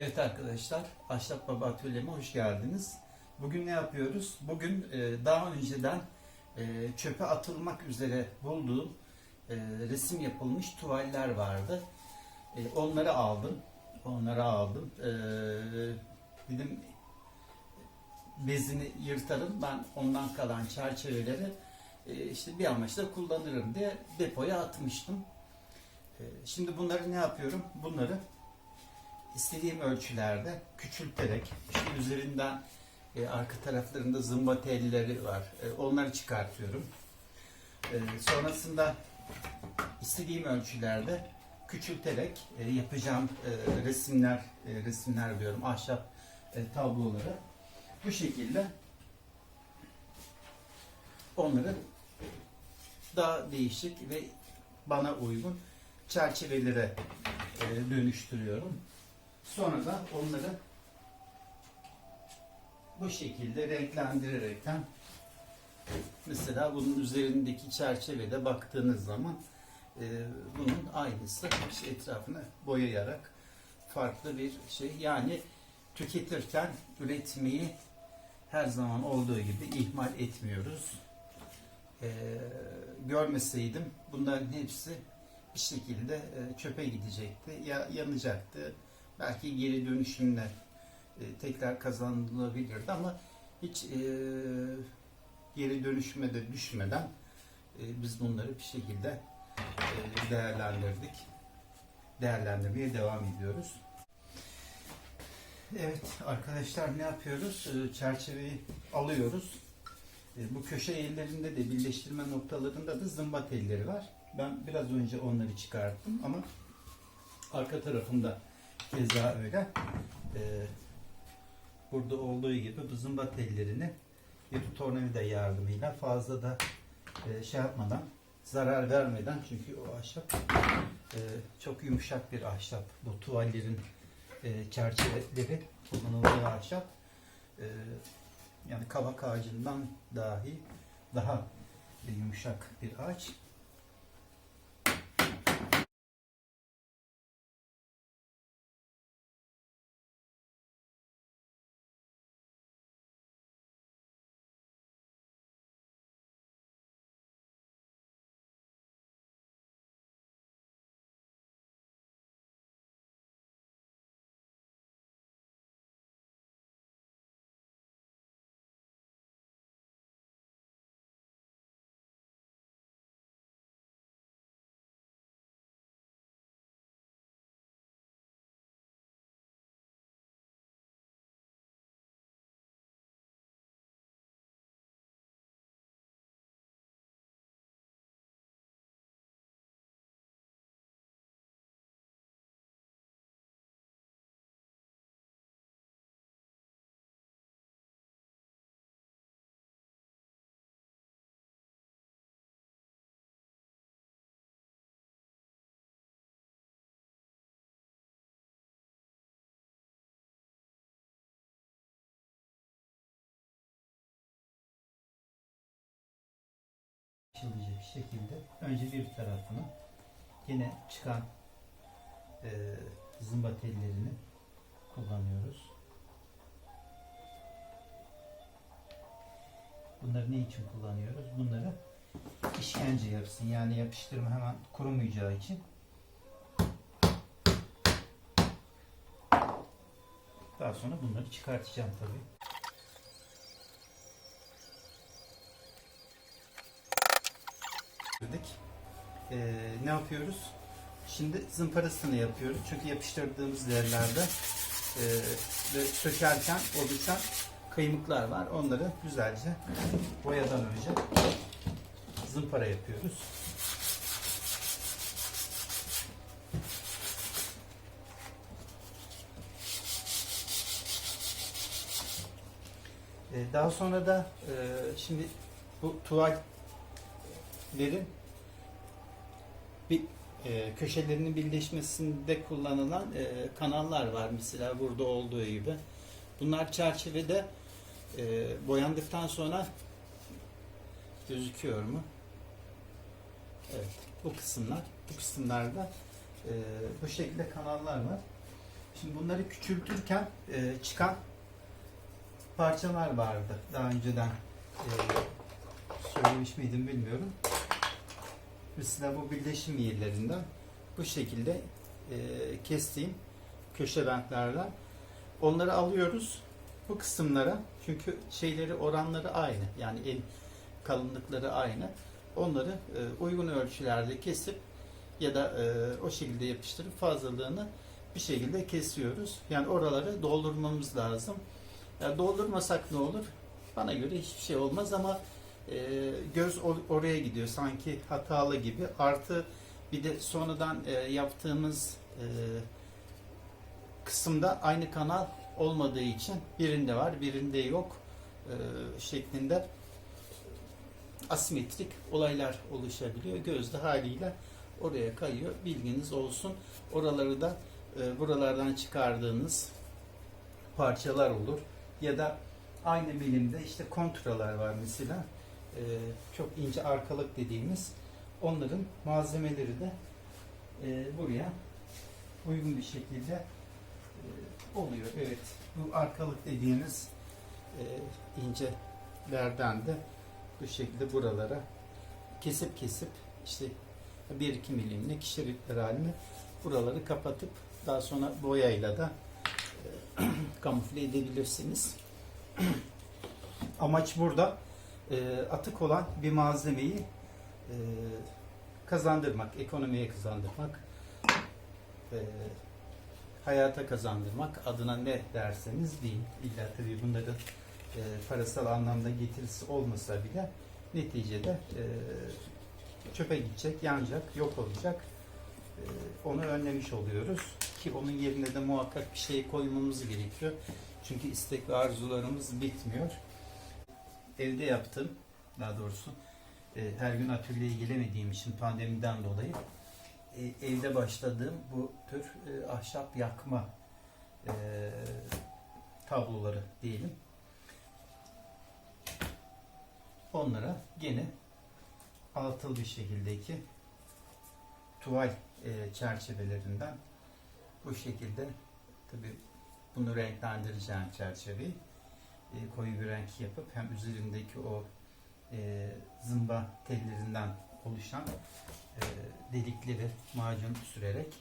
Evet arkadaşlar, Ahşap Baba Atölyeme hoş geldiniz. Bugün ne yapıyoruz? Bugün e, daha önceden e, çöpe atılmak üzere bulduğum e, resim yapılmış tuvaller vardı. Onları aldım. Onları aldım. Dedim bezini yırtarım. Ben ondan kalan çerçeveleri işte bir amaçla kullanırım diye depoya atmıştım. Şimdi bunları ne yapıyorum? Bunları istediğim ölçülerde küçülterek işte üzerinden e, arka taraflarında zımba telleri var. E, onları çıkartıyorum. E, sonrasında istediğim ölçülerde küçülterek e, yapacağım e, resimler e, resimler diyorum ahşap e, tabloları bu şekilde onları daha değişik ve bana uygun çerçevelere e, dönüştürüyorum. Sonra da onları bu şekilde renklendirerekten mesela bunun üzerindeki çerçevede baktığınız zaman e, bunun aynısı işte etrafını boyayarak farklı bir şey yani tüketirken üretmeyi her zaman olduğu gibi ihmal etmiyoruz. E, görmeseydim bunların hepsi bir şekilde e, çöpe gidecekti ya yanacaktı belki geri dönüşümle e, tekrar kazanılabilirdi ama hiç e, geri dönüşüme de düşmeden e, biz bunları bir şekilde e, değerlendirdik. Değerlendirmeye devam ediyoruz. Evet arkadaşlar ne yapıyoruz? E, çerçeveyi alıyoruz. E, bu köşe ellerinde de birleştirme noktalarında da zımba telleri var. Ben biraz önce onları çıkarttım ama arka tarafında Keza öyle. Ee, burada olduğu gibi bu zımba tellerini bir tornavida yardımıyla fazla da e, şey yapmadan zarar vermeden çünkü o ahşap e, çok yumuşak bir ahşap. Bu tuvallerin e, çerçeveleri kullanıldığı ahşap e, yani kavak ağacından dahi daha yumuşak bir ağaç. Açılacak şekilde önce bir tarafını yine çıkan e, zımba tellerini kullanıyoruz. Bunları ne için kullanıyoruz? Bunları işkence yapsın. Yani yapıştırma hemen kurumayacağı için. Daha sonra bunları çıkartacağım tabii. Ee, ne yapıyoruz? Şimdi zımparasını yapıyoruz. Çünkü yapıştırdığımız yerlerde e, ve sökerken oluşan kıymıklar var. Onları güzelce boyadan önce zımpara yapıyoruz. Ee, daha sonra da e, şimdi bu tuvallerin bir e, köşelerinin birleşmesinde kullanılan e, kanallar var mesela burada olduğu gibi. Bunlar çerçevede e, boyandıktan sonra gözüküyor mu? Evet. Bu kısımlar, bu kısımlarda e, bu şekilde kanallar var. Şimdi bunları küçültürken e, çıkan parçalar vardı. Daha önceden e, söylemiş miydim bilmiyorum. Mesela bu birleşim yerlerinden bu şekilde e, kestiğim köşe bentlerden onları alıyoruz bu kısımlara çünkü şeyleri oranları aynı yani el kalınlıkları aynı onları e, uygun ölçülerde kesip ya da e, o şekilde yapıştırıp fazlalığını bir şekilde kesiyoruz. Yani oraları doldurmamız lazım. Yani doldurmasak ne olur? Bana göre hiçbir şey olmaz ama e, göz or- oraya gidiyor sanki hatalı gibi. Artı bir de sonradan e, yaptığımız e, kısımda aynı kanal olmadığı için birinde var birinde yok e, şeklinde asimetrik olaylar oluşabiliyor. Gözde haliyle oraya kayıyor. Bilginiz olsun. Oraları da e, buralardan çıkardığınız parçalar olur. Ya da aynı milimde işte kontralar var mesela. E, çok ince arkalık dediğimiz onların malzemeleri de e, buraya uygun bir şekilde e, oluyor. Evet. Bu arkalık dediğimiz incelerden de bu şekilde buralara kesip kesip işte 1-2 milimlik şeritler halinde buraları kapatıp daha sonra boyayla da e, kamufle edebilirsiniz. Amaç burada e, atık olan bir malzemeyi e, kazandırmak, ekonomiye kazandırmak, e, hayata kazandırmak adına ne derseniz deyin. İlla tabii bunların e, parasal anlamda getirisi olmasa bile neticede e, çöpe gidecek, yanacak, yok olacak. E, onu önlemiş oluyoruz ki onun yerine de muhakkak bir şey koymamız gerekiyor. Çünkü istek ve arzularımız bitmiyor. Evde yaptım, daha doğrusu e, her gün atölyeye gelemediğim için pandemiden dolayı e, evde başladığım bu tür e, ahşap yakma e, tabloları diyelim. Onlara gene altıl bir şekildeki tuval e, çerçevelerinden bu şekilde tabi bunu renklendireceğim çerçeveyi e, koyu bir renk yapıp hem üzerindeki o e, zımba tellerinden oluşan e, delikleri macun sürerek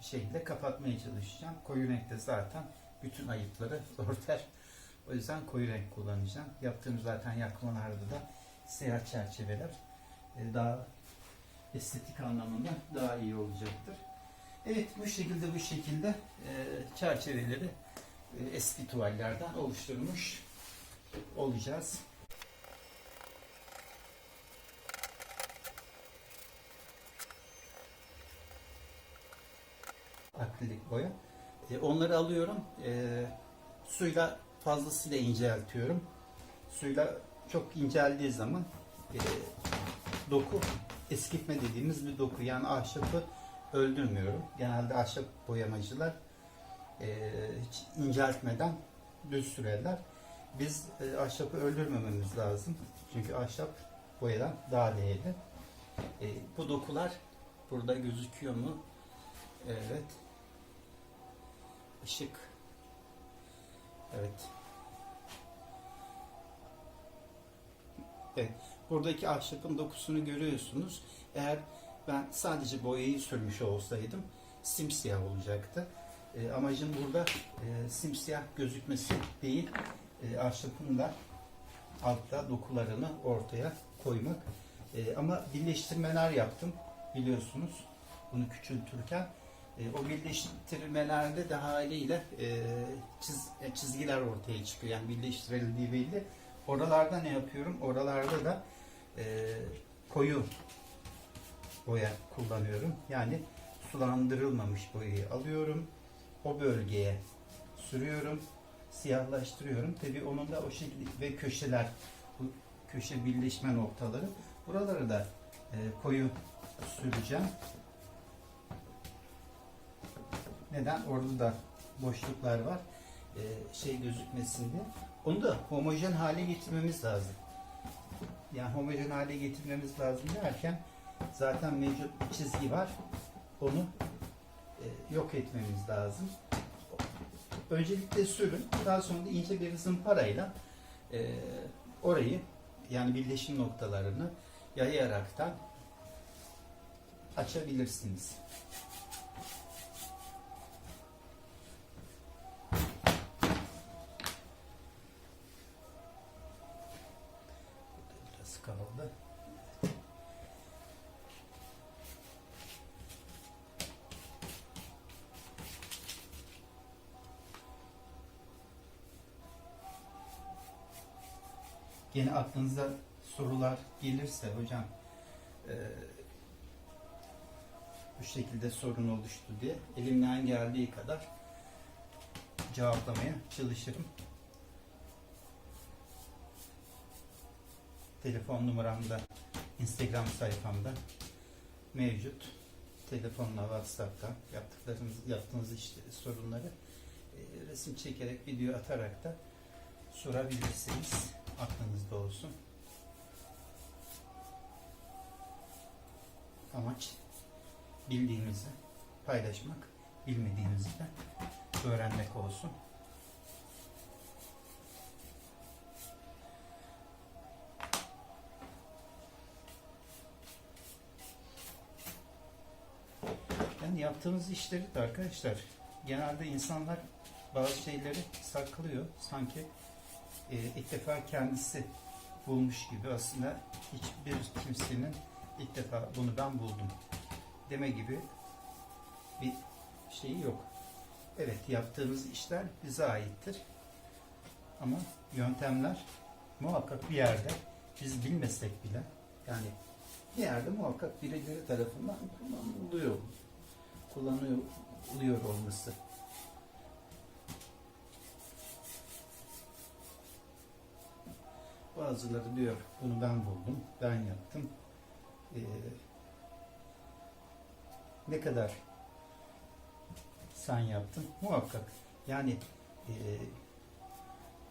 bir şekilde kapatmaya çalışacağım. Koyu renkte zaten bütün ayıpları örter. O yüzden koyu renk kullanacağım. Yaptığım zaten yakmalarda da siyah çerçeveler e, daha estetik anlamında daha iyi olacaktır. Evet bu şekilde bu şekilde e, çerçeveleri e, eski tuvallerden oluşturmuş olacağız. akrilik boya. E, onları alıyorum. E, suyla fazlasıyla inceltiyorum. Suyla çok inceldiği zaman e, doku eskitme dediğimiz bir doku. Yani ahşapı öldürmüyorum. Genelde ahşap boyamacılar e, hiç inceltmeden düz sürerler. Biz e, ahşapı öldürmememiz lazım. Çünkü ahşap boyadan daha değerli. E, bu dokular burada gözüküyor mu? Evet. Işık. Evet. Evet. Buradaki ahşapın dokusunu görüyorsunuz. Eğer ben sadece boyayı sürmüş olsaydım simsiyah olacaktı. E, amacım burada e, simsiyah gözükmesi değil, e, ahşapın da altta dokularını ortaya koymak. E, ama birleştirmeler yaptım biliyorsunuz bunu küçültürken. E, o birleştirmelerde de haliyle e, çiz, e, çizgiler ortaya çıkıyor. Yani birleştirildiği belli. Oralarda ne yapıyorum? Oralarda da e, koyu boya kullanıyorum. Yani sulandırılmamış boyayı alıyorum. O bölgeye sürüyorum. Siyahlaştırıyorum. Tabii onun da o şekilde ve köşeler bu köşe birleşme noktaları. Buraları da e, koyu süreceğim. Neden? Orada da boşluklar var. Ee, şey gözükmesin diye. Onu da homojen hale getirmemiz lazım. Yani homojen hale getirmemiz lazım derken zaten mevcut çizgi var. Onu e, yok etmemiz lazım. Öncelikle sürün. Daha sonra da ince bir zımparayla e, orayı yani birleşim noktalarını yayaraktan açabilirsiniz. Yine aklınıza sorular gelirse hocam e, bu şekilde sorun oluştu diye elimden geldiği kadar cevaplamaya çalışırım. Telefon numaram da Instagram sayfamda mevcut. Telefonla WhatsApp'tan yaptıklarınız, yaptığınız işte sorunları e, resim çekerek video atarak da sorabilirsiniz. Aklınızda olsun. Amaç bildiğinizi paylaşmak, bilmediğinizi de öğrenmek olsun. Yani yaptığımız işleri de arkadaşlar genelde insanlar bazı şeyleri saklıyor. Sanki e, ilk defa kendisi bulmuş gibi aslında hiçbir kimsenin ilk defa bunu ben buldum deme gibi bir şeyi yok. Evet yaptığımız işler bize aittir. Ama yöntemler muhakkak bir yerde biz bilmesek bile yani bir yerde muhakkak birileri tarafından kullanılıyor. Kullanılıyor olması. Bazıları diyor bunu ben buldum, ben yaptım. Ee, ne kadar sen yaptın? Muhakkak. Yani e,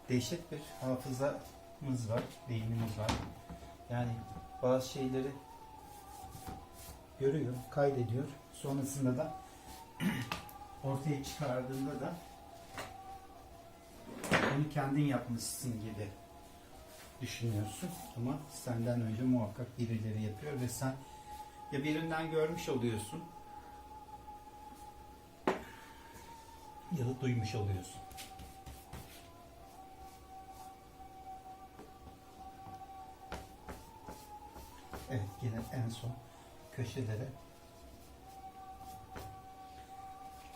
dehşet bir hafızamız var, beynimiz var. Yani bazı şeyleri görüyor, kaydediyor. Sonrasında da ortaya çıkardığında da onu kendin yapmışsın gibi düşünüyorsun ama senden önce muhakkak birileri yapıyor ve sen ya birinden görmüş oluyorsun ya da duymuş oluyorsun. Evet yine en son köşelere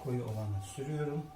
koyu olanı sürüyorum.